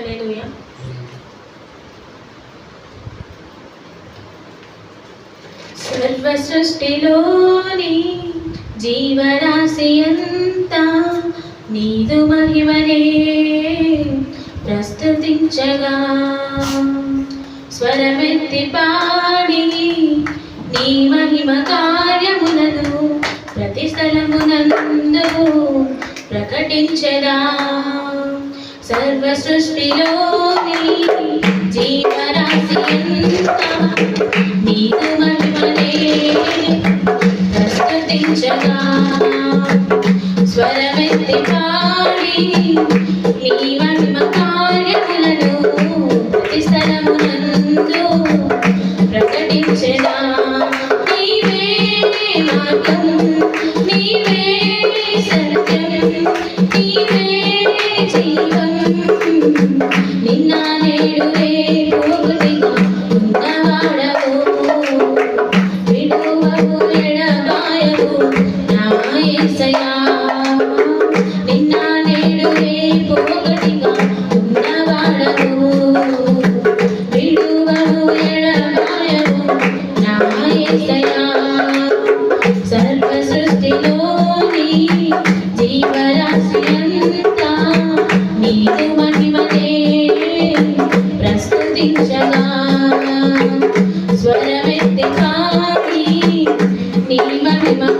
Hallelujah సర్వ సృష్టిలోని జీవరాశి అంతా నీదు మహిమనే ప్రస్తుతించగా స్వరమెత్తి పాడి నీ మహిమ కార్యములను ప్రతి స్థలమునందు ప్రకటించదా సర్వ సృష్టిలోని జీవరాశి నీవు మహిమనే ప్రస్ఫుటించగా స్వరమెత్తి పాడి నీ మహిమ కార్యములను ప్రతి స్థలమునందు ప్రకటించగా నీవే మార్గం నీవే Nó. に今でも